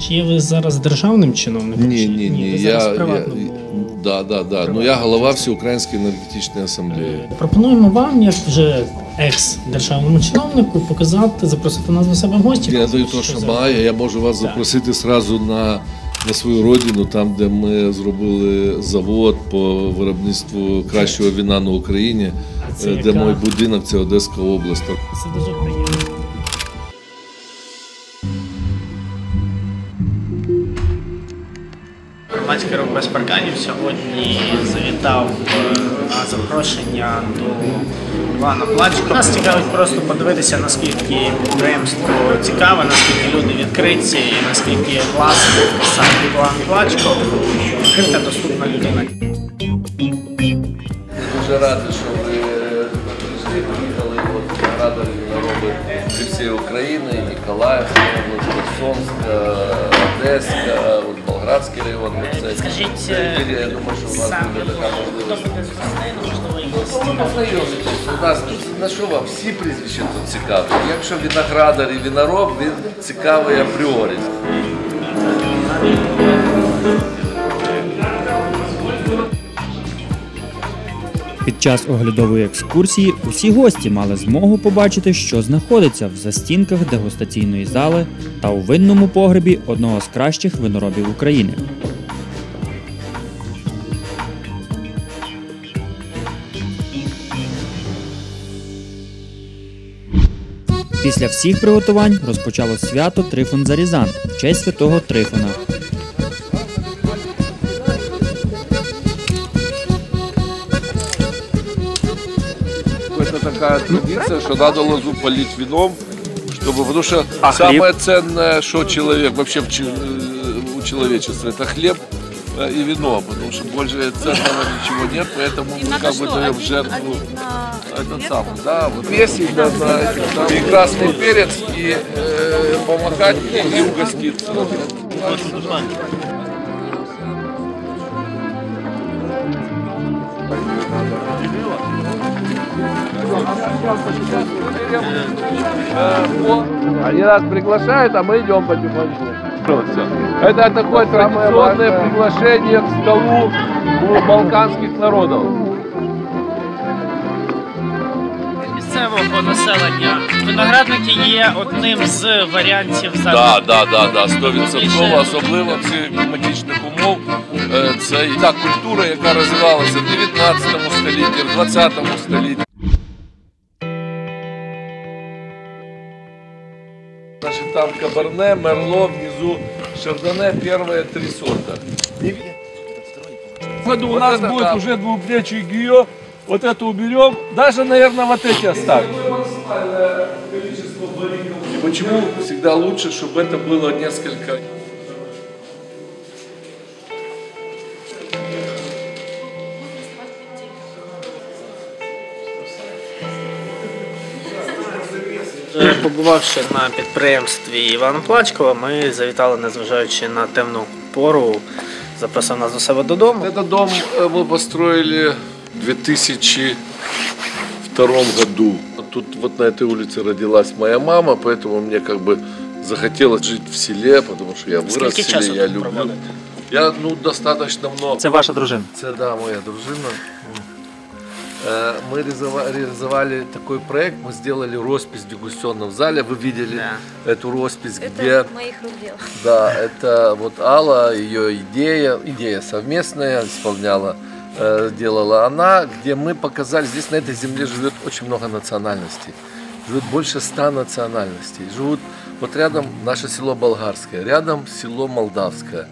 Чи є ви зараз державним чиновником? Ні, ні, ні. Ви Я, зараз я, да, да, да. Ну я голова Всеукраїнської енергетичної асамблеї. Пропонуємо вам, як вже екс-державному чиновнику, показати, запросити нас до себе в гості. Я даю то, що має. Я можу вас Так. запросити сразу на, на свою родину, там, де ми зробили завод по виробництву кращого віна на Україні, Це е, де яка? мій будинок, це Одеська область. Це дуже приємно. Громадський без парканів сьогодні завітав е, на запрошення до Івана Плачка. Нас цікавить просто подивитися, наскільки підприємство цікаве, наскільки люди відкриті, наскільки класно сам Іван Плачко, відкрита доступна людина. Дуже радий, що ви прийшли, приїхали виноробы зі всієї України, Ніколаївська Херсонська, Одеська, от Болградський район. Це- Скажіть, Я думаю, що у вас буде така можливість. Ну. У нас на що вам всі прізвища тут цікаві. Якщо виноградар і винороб, він цікавий апріорі. Під час оглядової екскурсії усі гості мали змогу побачити, що знаходиться в застінках дегустаційної зали та у винному погребі одного з кращих виноробів України. Після всіх приготувань розпочалось свято Трифон Зарізан в честь святого Трифона. Это такая традиция, что надо лозу полить вином, чтобы, потому что А самое ценное, что человек вообще в у человечества, это хлеб и вино, потому что больше ценного ничего нет, поэтому мы как бы даем в жертву. этот самый, да, вот. Весить на, на самых, и красный перец и э, помогать и угоститься. Они нас приглашают, а мы идем потихоньку. Это такое традиционное приглашение к столу у балканских народов. Місцевого населення виноградники є одним з варіантів Да, да, да, да, 100%, особливо в цих кліматичних умов. Е, Це і та культура, яка розвивалася в 19 столітті, в 20 столітті. Там Кабарне, Мерло, внизу Шардоне, первые три сорта. И В году у Вот нас это будет да. уже двухплечий гио. Вот это уберем. Даже, наверное, вот эти оставим. Почему всегда лучше, чтобы это было несколько Побувавши на підприємстві Івана Плачкова, ми завітали, незважаючи на темну пору, запросив нас до себе додому. Этот дом э, мы построили в 2002 году. Тут вот на этой улице родилась моя мама, поэтому мне как бы захотелось жить в селе, потому что я вырос Скільки в селе, часу я тут люблю. проводите? Я ну достаточно много. Це ваша дружина. Це да, моя дружина. Э, Мы реализова- реализовали такой проект, мы сделали роспись в дегустационном зале. Вы видели эту роспись, Это где моих рук дело. да, это вот Алла, ее идея, идея совместная, исполняла, э, делала она, где мы показали, здесь на этой земле живет очень много национальностей, живет больше ста национальностей, живут вот рядом наше село Болгарское, рядом село Молдавское,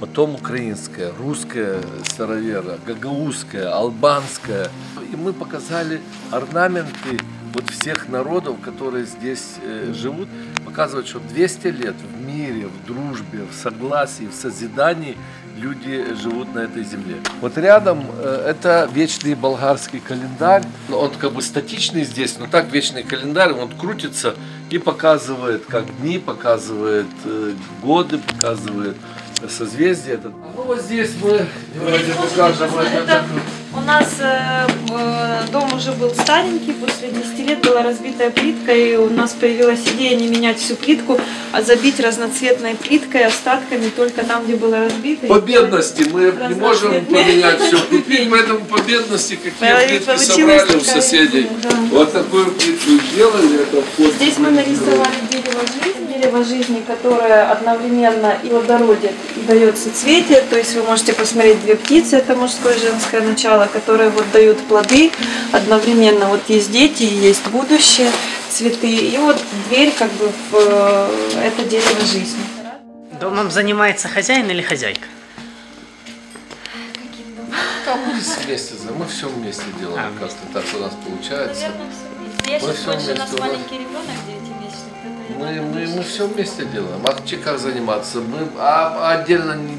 потом украинское, русское, старовера, гагаузское, албанское. И мы показали орнаменты вот всех народов, которые здесь э, живут, показывают, что 200 лет в мире, в дружбе, в согласии, в созидании люди живут на этой земле. Вот рядом э, это вечный болгарский календарь. Он как бы статичный здесь, но так вечный календарь, он крутится и показывает, как дни, показывает э, годы, показывает созвездие. Ну вот здесь мы давайте покажем это. У нас э, э, дом уже был старенький, после 10 лет была разбитая плитка, и у нас появилась идея не менять всю плитку, а забить разноцветной плиткой, остатками только там, где было разбито. По бедности мы не можем поменять все купить, поэтому по бедности какие плитки собрали у соседей. да. Вот такую плитку сделали, это вход. Здесь мы нарисовали дерево жизни, дерево жизни, которое одновременно и плодородит, и дает соцветие. То есть вы можете посмотреть две птицы, это мужское и женское начало, которые вот дают плоды одновременно. Вот есть дети, есть будущее, цветы. И вот дверь как бы в э, это дерево жизни. Домом занимается хозяин или хозяйка? Там мы вместе, мы все вместе делаем, А, как-то так у нас получается. Я Мы всё больше у нас вместе, маленький ребенок девятимесячный. вот это я Мы, так мы, мы все вместе делаем. А че как заниматься? Мы а, отдельно не,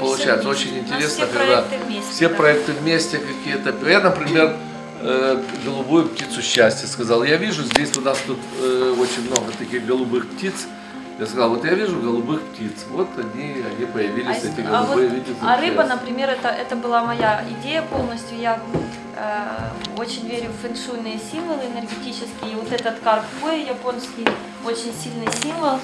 мы получается. Очень У нас интересно, все когда проекты вместе, все да. проекты вместе какие-то. Я, например, э, голубую птицу счастья сказал. Я вижу, здесь у нас тут э, очень много таких голубых птиц. Я сказал, вот я вижу голубых птиц. Вот они, они появились, А, эти а вот- голубые видят. а рыба, например, это, это была моя идея полностью. Я очень верю в фэншуйные символы энергетические. И вот этот карпой японский очень сильный символ.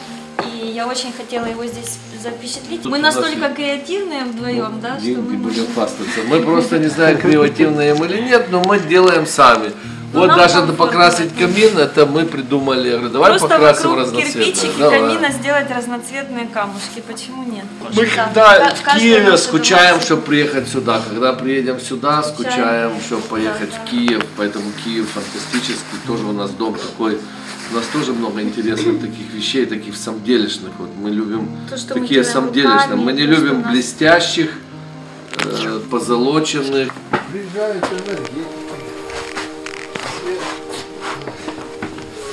И я очень хотела его здесь запечатлеть. Тут Мы настолько креативные вдвоем, да, что мы будем можем... хвастаться. Мы просто не знаем, креативные мы или нет, но мы делаем сами. Ну, Вот даже покрасить камин, это мы придумали. Я говорю, давай Просто покрасим вокруг разноцветно. кирпичик и Давай. камина сделать разноцветные камушки. Почему нет? Мы Да. когда Ка- в Киеве скучаем, чтобы приехать сюда. Когда приедем сюда, Скучаем. скучаем, чтобы поехать Да, в да. Киев. Поэтому Киев фантастический. Тоже у нас дом такой. У нас тоже много интересных таких вещей, таких самделишных. Вот мы любим То, что мы такие делаем самделишные. руками, Мы не любим нас- блестящих, э, позолоченных. Приезжают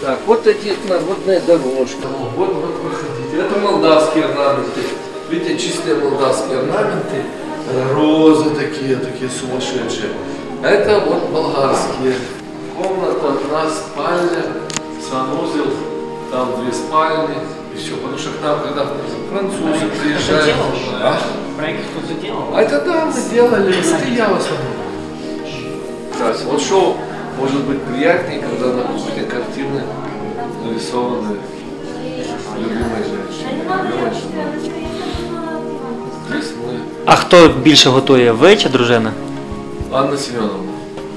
Так, вот эти народные дорожки. Вот, вот проходите. Это молдавские орнаменты. Видите, чистые молдавские орнаменты. Э, Розы такие, такие сумасшедшие. А это вот болгарские. Комната, одна спальня, санузел, там две спальни. И все, потому что к нам, когда французы приезжают. А? Проект кто-то делал? А это да, мы делали, это я в основном. Кстати, вот что может быть приятнее, когда на кухне картины нарисованы любимой женщиной. А хто більше готує? Ви чи дружина? Анна Семеновна.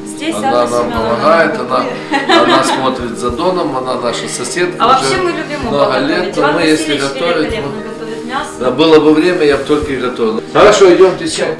Здесь Она Анна нам Семеновна помогает, она, готовит. она смотрит за домом, она наша соседка. А вообще уже мы любим много лет, готовить. но Иван мы если Васильевич готовить, великолепно мы- готовит мясо. да, было бы время, я бы только и готовил. Хорошо, идемте сядем.